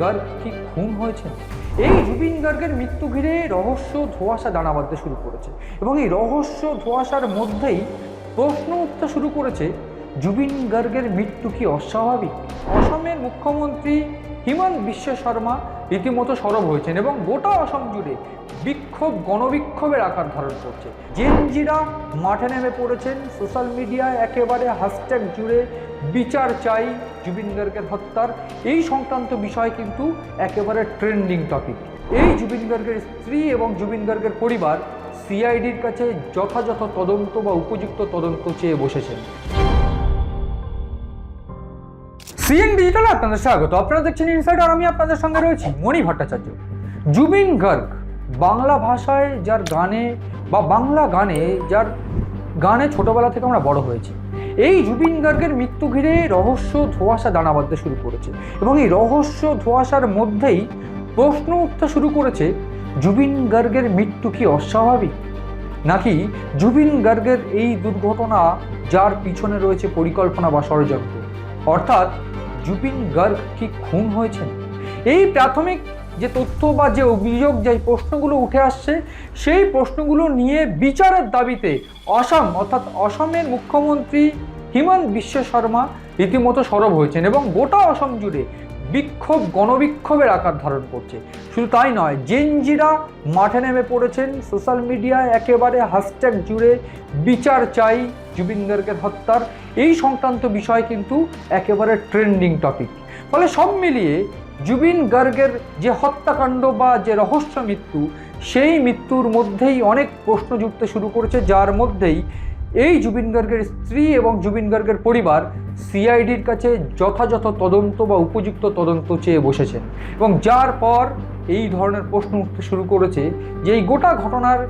গার্গ কি খুন হয়েছেন এই জুবিন গার্গের মৃত্যু ঘিরে রহস্য ধোঁয়াশা দানা বাঁধতে শুরু করেছে। এবং এই রহস্য ধোঁয়াশার মধ্যেই প্রশ্ন উঠতে শুরু করেছে জুবিন গার্গের মৃত্যু কি অস্বাভাবিক? অসমের মুখ্যমন্ত্রী হিমন্ত বিশ্ব শর্মা রীতিমতো সরব হয়েছেন এবং গোটা অসম জুড়ে বিক্ষোভ, গণবিক্ষোভের আকার ধারণ করছে। জেনজিরা মাঠে নেমে পড়েছেন, সোশ্যাল মিডিয়ায় একেবারে হ্যাশট্যাগ জুড়ে বিচার চাই জুবিন গার্গের হত্যার এই সংক্রান্ত বিষয় কিন্তু একেবারে ট্রেন্ডিং টপিক। এই জুবিন গার্গের স্ত্রী এবং জুবিন গার্গের পরিবার সিআইডির কাছে যথাযথ তদন্ত বা উপযুক্ত তদন্ত চেয়ে বসেছেন। সিএন ডিজিটাল আপনাদের স্বাগত। আপনারা দেখছেন ইনসাইড আর আমি আপনাদের সঙ্গে রয়েছি মণি ভট্টাচার্য। জুবিন গার্গ, বাংলা ভাষায় যার গানে বা বাংলা গানে যার গানে ছোটবেলা থেকে আমরা বড় হয়েছি। এই জুবিন গার্গের মৃত্যু ঘিরে রহস্য ধোঁয়াশা দানা বাঁধতে শুরু করেছে এবং এই রহস্য ধোঁয়াশার মধ্যেই প্রশ্ন উঠতে শুরু করেছে, জুবিন গার্গের মৃত্যু কি অস্বাভাবিক? নাকি জুবিন গার্গের এই দুর্ঘটনা যার পিছনে রয়েছে পরিকল্পনা বা ষড়যন্ত্র? অর্থাৎ জুবিন গার্গ কি খুন হয়েছেন? এই প্রাথমিক যে তথ্য বা যে অভিযোগ, যে প্রশ্নগুলো উঠে আসছে, সেই প্রশ্নগুলো নিয়ে বিচারের দাবিতে অসম, অর্থাৎ অসমের মুখ্যমন্ত্রী হিমন্ত বিশ্ব শর্মা রীতিমতো সরব হয়েছেন এবং গোটা অসম জুড়ে বিক্ষোভ, গণবিক্ষোভের আকার ধারণ করছে। শুধু তাই নয়, জেনজিরা মাঠে নেমে পড়েছেন। সোশ্যাল মিডিয়ায় একেবারে হ্যাশট্যাগ জুড়ে বিচার চাই জুবিন গার্গের হত্যার। এই সংক্রান্ত বিষয় কিন্তু একেবারে ট্রেন্ডিং টপিক ফলে সব মিলিয়ে জুবিন গার্গের যে হত্যাকাণ্ড বা যে রহস্য মৃত্যু, সেই মৃত্যুর মধ্যেই অনেক প্রশ্ন জুটতে শুরু করেছে। যার মধ্যেই এই জুবিন গার্গের স্ত্রী এবং জুবিন গার্গের পরিবার সিআইডির কাছে যথাযথ তদন্ত বা উপযুক্ত তদন্ত চেয়ে বসেছেন। এবং যার পর এই ধরনের প্রশ্ন উঠতে শুরু করেছে যে এই গোটা ঘটনার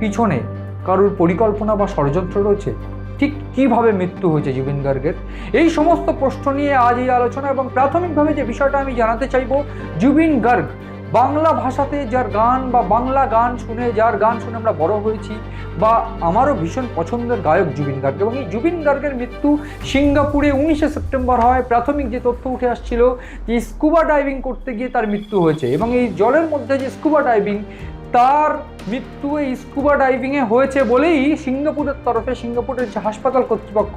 পিছনে কারোর পরিকল্পনা বা ষড়যন্ত্র রয়েছে? ঠিক কীভাবে মৃত্যু হয়েছে জুবিন গার্গের? এই সমস্ত প্রশ্ন নিয়ে আজ এই আলোচনা এবং প্রাথমিকভাবে যে বিষয়টা আমি জানাতে চাইব, জুবিন গার্গ বাংলা ভাষাতে যার গান বা বাংলা গান শুনে, যার গান শুনে আমরা বড় হয়েছি বা আমারও ভীষণ পছন্দের গায়ক জুবিন গার্গ এবং এই জুবিন গার্গের মৃত্যু সিঙ্গাপুরে উনিশে সেপ্টেম্বর হয়। প্রাথমিক যে তথ্য উঠে আসছিল যে স্কুবা ডাইভিং করতে গিয়ে তার মৃত্যু হয়েছে এবং এই জলের মধ্যে যে স্কুবা ডাইভিং তার মৃত্যু এই স্কুবা ডাইভিংয়ে হয়েছে বলেই সিঙ্গাপুরের তরফে, সিঙ্গাপুরের যে হাসপাতাল কর্তৃপক্ষ,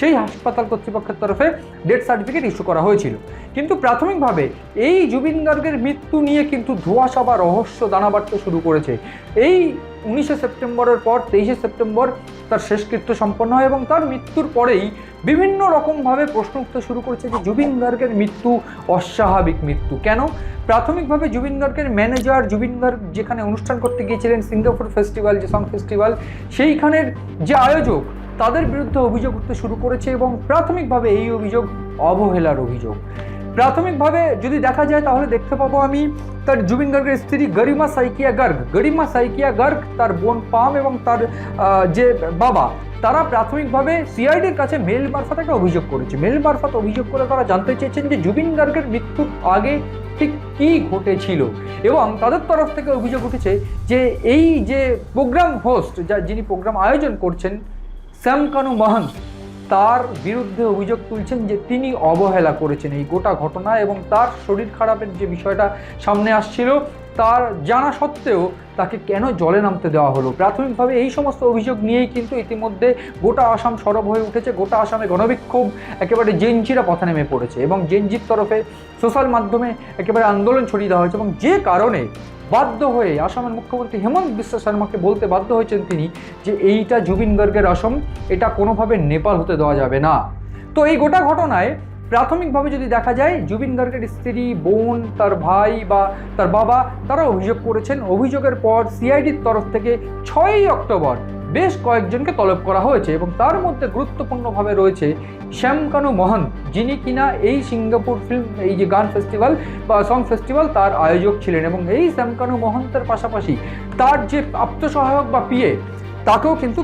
সেই হাসপাতাল কর্তৃপক্ষের তরফে ডেথ সার্টিফিকেট ইস্যু করা হয়েছিল। কিন্তু প্রাথমিকভাবে এই জুবিন গার্গের মৃত্যু নিয়ে কিন্তু ধোঁয়াশা বা রহস্য দানা বাড়তে শুরু করেছে। এই উনিশে সেপ্টেম্বরের পর, তেইশে সেপ্টেম্বর তার শেষকৃত্য সম্পন্ন হয় এবং তার মৃত্যুর পরেই বিভিন্ন রকমভাবে প্রশ্ন উঠতে শুরু করেছে যে জুবিন গার্গের মৃত্যু অস্বাভাবিক মৃত্যু। কেন? প্রাথমিকভাবে জুবিন গার্গের ম্যানেজার, জুবিন গার্গ যেখানে অনুষ্ঠান করতে গিয়েছিলেন, সিঙ্গাপুর ফেস্টিভ্যাল, যে সং ফেস্টিভ্যাল, সেইখানের যে আয়োজক, তাদের বিরুদ্ধে অভিযোগ উঠতে শুরু করেছে এবং প্রাথমিকভাবে এই অভিযোগ অবহেলার অভিযোগ। প্রাথমিকভাবে যদি দেখা যায়, তাহলে দেখতে পাবো আমি তার জুবিন গার্গের স্ত্রী গরিমা সাইকিয়া গার্গ। গরিমা সাইকিয়া গার্গ তার বোন পাম এবং তার যে বাবা, তারা প্রাথমিকভাবে সিআইডির কাছে মেল মারফত একটা অভিযোগ করেছে। মেল মারফত অভিযোগ করে তারা জানতে চেয়েছেন যে জুবিন গার্গের মৃত্যুর আগে ঠিক কী ঘটেছিল এবং তাদের তরফ থেকে অভিযোগ উঠেছে যে এই যে প্রোগ্রাম হোস্ট যা যিনি প্রোগ্রাম আয়োজন করছেন, শ্যামকানু মহান্ত তার বিরুদ্ধে অভিযোগ তুলছেন যে তিনি অবহেলা করেছেন এই গোটা ঘটনা এবং তার শরীর খারাপের যে বিষয়টা সামনে আসছিল, তার জানা সত্ত্বেও তাকে কেন জলে নামতে দেওয়া হলো? প্রাথমিকভাবে এই সমস্ত অভিযোগ নিয়েই কিন্তু ইতিমধ্যে গোটা আসাম সরব হয়ে উঠেছে। গোটা আসামে গণবিক্ষোভ একেবারে জেনজিরা পথে নেমে পড়েছে এবং জেনজির তরফে সোশ্যাল মাধ্যমে একেবারে আন্দোলন ছড়িয়ে দেওয়া হয়েছে এবং যে কারণে বাধ্য হয়ে আসামের মুখ্যমন্ত্রী হেমন্ত বিশ্ব শর্মাকে বলতে বাধ্য হয়েছেন তিনি যে এইটা জুবিন গর্গের আসম এটা কোনোভাবে নেপাল হতে দেওয়া যাবে না। তো এই গোটা ঘটনায় প্রাথমিকভাবে যদি দেখা যায়, জুবিন গার্গের স্ত্রী, বোন, তার ভাই বা তার বাবা তারা অভিযোগ করেছেন। অভিযোগের পর সিআইডির তরফ থেকে ছয়ই অক্টোবর বেশ কয়েকজনকে তলব করা হয়েছে এবং তার মধ্যে গুরুত্বপূর্ণভাবে রয়েছে শ্যামকানু মোহন যিনি কিনা এই সিঙ্গাপুর ফিল্ম, এই যে গান ফেস্টিভ্যাল বা সং ফেস্টিভ্যাল তার আয়োজক ছিলেন এবং এই শ্যামকানু মোহন্তের পাশাপাশি তার যে আত্মসহায়ক বা পিএ, তাকেও কিন্তু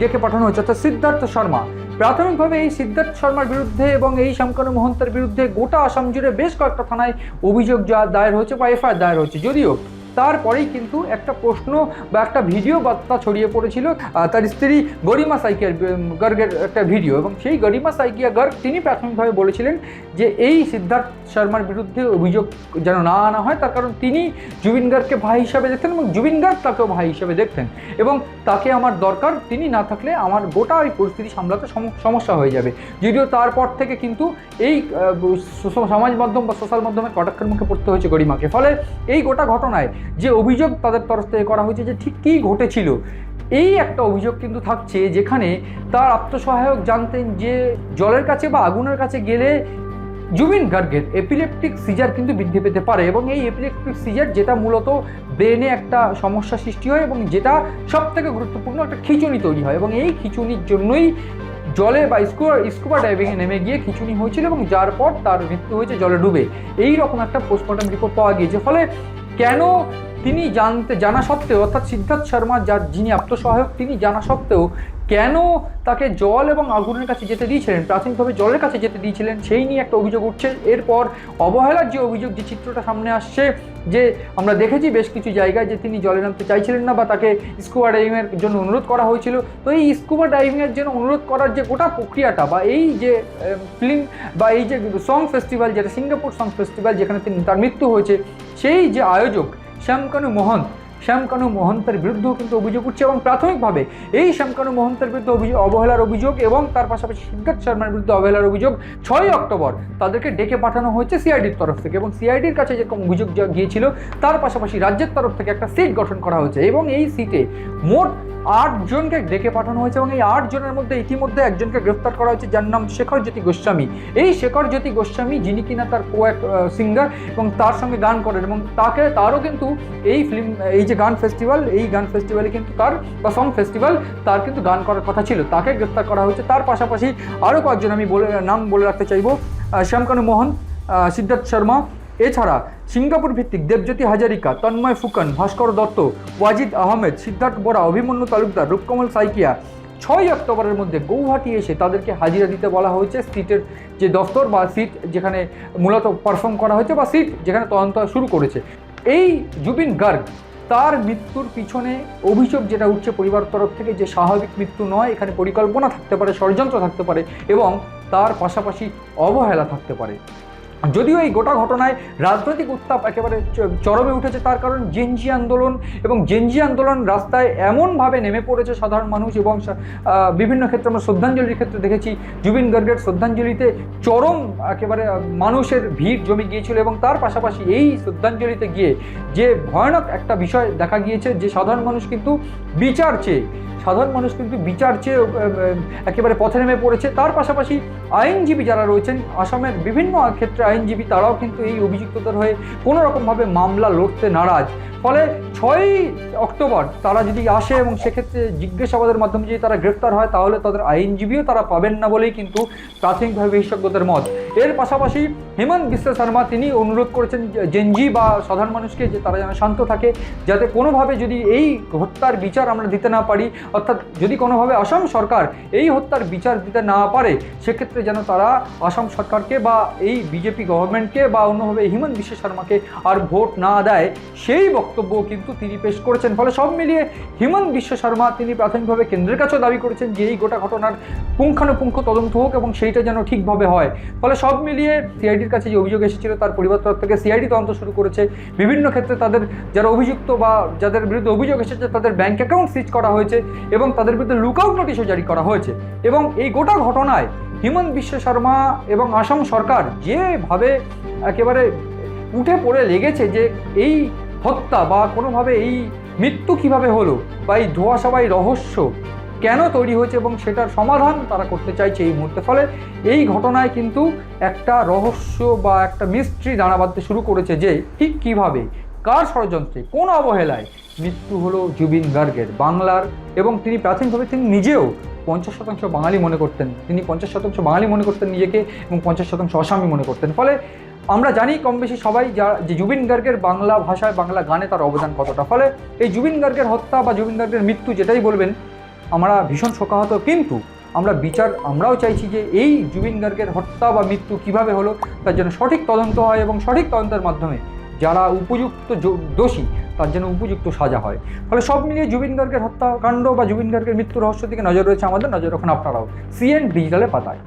ডেকে পাঠানো হয়েছে, অর্থাৎ সিদ্ধার্থ শর্মা। প্রাথমিকভাবে এই সিদ্ধার্থ শর্মার বিরুদ্ধে এবং এই শামকানু মহন্তের বিরুদ্ধে গোটা আসাম জুড়ে বেশ কয়েকটা থানায় অভিযোগ যা দায়ের হয়েছে বা এফআইআর দায়ের হয়েছে, যদিও তারপরেই কিন্তু একটা প্রশ্ন বা একটা ভিডিও বার্তা ছড়িয়ে পড়েছিল তার স্ত্রী গরিমা সাইকিয়ার গর্গের একটা ভিডিও এবং সেই গরিমা সাইকিয়া গর্গ তিনি প্রাথমিকভাবে বলেছিলেন যে এই সিদ্ধার্থ শর্মার বিরুদ্ধে অভিযোগ যেন না আনা হয়, তার কারণ তিনি জুবিন গার্গকে ভাই হিসাবে দেখতেন এবং জুবিন গার্গ তাকেও ভাই হিসাবে দেখতেন এবং তাকে আমার দরকার, তিনি না থাকলে আমার গোটা ওই পরিস্থিতি সামলাতে সম- সমস্যা হয়ে যাবে। যদিও তারপর থেকে কিন্তু এই সমাজ মাধ্যম বা সোশ্যাল মাধ্যমে কটাক্ষের মুখে পড়তে হয়েছে গরিমাকে। ফলে এই গোটা ঘটনায় যে অভিযোগ তাদের তরফ থেকে করা হয়েছে যে ঠিক কী ঘটেছিল। এই একটা অভিযোগ কিন্তু থাকছে যেখানে তার আত্মসহায়ক জানতেন যে জলের কাছে বা আগুনের কাছে গেলে জুবিন গার্গের এপিলেপটিক সিজার কিন্তু বৃদ্ধি পেতে পারে এবং এই এপিলেপটিক সিজার যেটা মূলত ব্রেনে একটা সমস্যা সৃষ্টি হয় এবং যেটা সব থেকে গুরুত্বপূর্ণ একটা খিচুনি তৈরি হয় এবং এই খিচুনির জন্যই জলে বা স্কুবা স্কুবা ডাইভিংয়ে নেমে গিয়ে খিচুনি হয়েছিল এবং যার পর তার মৃত্যু হয়েছে জলে ডুবে। এই রকম একটা পোস্টমর্টম রিপোর্ট পাওয়া গিয়েছে। ফলে কেন তিনি জানতে জানা সত্ত্বেও অর্থাৎ সিদ্ধার্থ শর্মা যার যিনি আত্মসহায়ক তিনি জানা সত্ত্বেও কেন তাকে জল এবং আগুনের কাছে যেতে দিয়েছিলেন? প্রাথমিকভাবে জলের কাছে যেতে দিয়েছিলেন, সেই নিয়ে একটা অভিযোগ উঠছে। এরপর অবহেলার যে অভিযোগ, যে চিত্রটা সামনে আসছে, যে আমরা দেখেছি বেশ কিছু জায়গায় যে তিনি জলে নামতে চাইছিলেন না বা তাকে স্কুবা ডাইভিংয়ের জন্য অনুরোধ করা হয়েছিল। তো এই স্কুবা ডাইভিংয়ের জন্য অনুরোধ করার যে গোটা প্রক্রিয়াটা বা এই যে ফিল্ম বা এই যে সং ফেস্টিভ্যাল, যেটা সিঙ্গাপুর সং ফেস্টিভ্যাল যেখানে তিনি, তার মৃত্যু হয়েছে, সেই যে আয়োজক শ্যামকানু মোহন শ্যামকানু মহন্তের বিরুদ্ধেও কিন্তু অভিযোগ উঠছে এবং প্রাথমিকভাবে এই শ্যামকানু মহন্তের বিরুদ্ধে অভিযোগ অবহেলার অভিযোগ এবং তার পাশাপাশি সিদ্ধার্থ শর্মার বিরুদ্ধে অবহেলার অভিযোগ ছয় অক্টোবর তাদেরকে ডেকে পাঠানো হয়েছে সিআইডির তরফ থেকে এবং সিআইডির কাছে যেরকম অভিযোগ গিয়েছিল, তার পাশাপাশি রাজ্যের তরফ থেকে একটা সিট গঠন করা হয়েছে এবং এই সিটে মোট আট জনকে ডেকে পাঠানো হয়েছে এবং এই আট জনের মধ্যে ইতিমধ্যে একজনকে গ্রেফতার করা হয়েছে, যার নাম শেখর জ্যোতি গোস্বামী। এই শেখর জ্যোতি গোস্বামী, যিনি কিনা তার কো এক সিঙ্গার এবং তার সঙ্গে গান করেন এবং তাকে, তারও কিন্তু এই ফিল্ম এই যে গান ফেস্টিভ্যাল এই গান ফেস্টিভ্যালে কিন্তু তার, বা সং ফেস্টিভ্যাল তার কিন্তু গান করার কথা ছিল। তাকে গ্রেফতার করা হয়েছে। তার পাশাপাশি আরও কয়েকজন আমি বলে, নাম বলে রাখতে চাইব। শ্যামকানু মোহন সিদ্ধার্থ শর্মা এছাড়া সিঙ্গাপুর ভিত্তিক দেবজ্যোতি হাজারিকা, তন্ময় ফুকন, ভাস্কর দত্ত, ওয়াজিদ আহমেদ, সিদ্ধার্থ বোরা, অভিমন্যু তালুকদার, রূপকমল সাইকিয়া ছয় অক্টোবরের মধ্যে গৌহাটি এসে তাদেরকে হাজিরা দিতে বলা হয়েছে। সিটের যে দফতর বা সিট যেখানে মূলত পারফর্ম করা হয়েছে বা সিট যেখানে তদন্ত শুরু করেছে। এই জুবিন গার্গ, তার মৃত্যুর পিছনে অভিযোগ যেটা উঠছে পরিবার তরফ থেকে যে স্বাভাবিক মৃত্যু নয়, এখানে পরিকল্পনা থাকতে পারে, ষড়যন্ত্র থাকতে পারে এবং তার পাশাপাশি অবহেলা থাকতে পারে। যদিও এই গোটা ঘটনায় রাজনৈতিক উত্তাপ একেবারে চরমে উঠেছে, তার কারণ জেনজি আন্দোলন এবং জেনজি আন্দোলন রাস্তায় এমনভাবে নেমে পড়েছে সাধারণ মানুষ এবং বিভিন্ন ক্ষেত্রে আমরা শ্রদ্ধাঞ্জলির ক্ষেত্রে দেখেছি, জুবিন গার্গের শ্রদ্ধাঞ্জলিতে চরম একেবারে মানুষের ভিড় জমে গিয়েছিল এবং তার পাশাপাশি এই শ্রদ্ধাঞ্জলিতে গিয়ে যে ভয়ানক একটা বিষয় দেখা গিয়েছে যে সাধারণ মানুষ কিন্তু বিচার চেয়ে, সাধারণ মানুষ কিন্তু বিচার চেয়ে একেবারে পথে নেমে পড়েছে। তার পাশাপাশি আইনজীবী যারা রয়েছেন, আসামের বিভিন্ন ক্ষেত্রে আইনজীবী তারাও কিন্তু এই অভিযুক্তদের হয়ে কোনো রকমভাবে মামলা লড়তে নারাজ। ফলে ছয়ই অক্টোবর তারা যদি আসে এবং সেক্ষেত্রে জিজ্ঞাসাবাদের মাধ্যমে যদি তারা গ্রেফতার হয়, তাহলে তাদের আইনজীবীও তারা পাবেন না বলেই কিন্তু প্রাথমিকভাবে বিশেষজ্ঞদের মত। এর পাশাপাশি হেমন্ত বিশ্ব শর্মা তিনি অনুরোধ করেছেন জেনজি বা সাধারণ মানুষকে যে তারা যেন শান্ত থাকে, যাতে কোনোভাবে যদি এই হত্যার বিচার আমরা দিতে না পারি, অর্থাৎ যদি কোনোভাবে আসাম সরকার এই হত্যার বিচার দিতে না পারে, সেক্ষেত্রে যেন তারা আসাম সরকারকে বা এই বিজেপি গভর্নমেন্টকে বা অন্যভাবে হিমন্ত বিশ্ব শর্মাকে আর ভোট না দেয়, সেই বক্তব্য কিন্তু তিনি পেশ করেছেন। ফলে সব মিলিয়ে হিমন্ত বিশ্ব শর্মা তিনি প্রাথমিকভাবে কেন্দ্রের কাছেও দাবি করেছেন যে এই গোটা ঘটনার পুঙ্খানুপুঙ্খ তদন্ত হোক এবং সেইটা যেন ঠিকভাবে হয়। ফলে সব মিলিয়ে সিআইডির কাছে যে অভিযোগ এসেছিল তার পরিবার তরফ থেকে সিআইডি তদন্ত শুরু করেছে। বিভিন্ন ক্ষেত্রে তাদের যারা অভিযুক্ত বা যাদের বিরুদ্ধে অভিযোগ এসেছে তাদের ব্যাংক অ্যাকাউন্ট সিজ করা হয়েছে এবং তাদের বিরুদ্ধে লুকআউট নোটিশও জারি করা হয়েছে। এবং এই গোটা ঘটনায় হিমন্ত বিশ্ব শর্মা এবং আসাম সরকার যেভাবে একেবারে উঠে পড়ে লেগেছে যে এই হত্যা বা কোনোভাবে এই মৃত্যু কীভাবে হলো বা এই ধোয়াশাবাই রহস্য কেন তৈরি হয়েছে এবং সেটার সমাধান তারা করতে চাইছে এই মুহূর্তে। ফলে এই ঘটনায় কিন্তু একটা রহস্য বা একটা মিস্ট্রি দাঁড়া বাঁধতে শুরু করেছে যে ঠিক কীভাবে, কার ষড়যন্ত্রে, কোন অবহেলায় মৃত্যু হলো জুবিন গার্গের, বাংলার এবং তিনি প্রাথমিকভাবে তিনি নিজেও পঞ্চাশ শতাংশ বাঙালি মনে করতেন। তিনি পঞ্চাশ শতাংশ বাঙালি মনে করতেন নিজেকে এবং পঞ্চাশ শতাংশ অসামি মনে করতেন। ফলে আমরা জানি কম বেশি সবাই যা, যে জুবিন গার্গের বাংলা ভাষায়, বাংলা গানে তার অবদান কতটা। ফলে এই জুবিন গার্গের হত্যা বা জুবিন গার্গের মৃত্যু যেটাই বলবেন, আমরা ভীষণ শোকাহত। কিন্তু আমরা বিচার, আমরাও চাইছি যে এই জুবিন গার্গের হত্যা বা মৃত্যু কীভাবে হলো, তার জন্য সঠিক তদন্ত হয় এবং সঠিক তদন্তের মাধ্যমে যারা উপযুক্ত দোষী, তার জন্য উপযুক্ত সাজা হয়। ফলে সব মিলিয়ে জুবিন গার্গের হত্যাকাণ্ড বা জুবিন গার্গের মৃত্যু রহস্য থেকে নজর রয়েছে আমাদের। নজর রাখুন আপনারাও। সিএন ডিজিটালে পাতায়।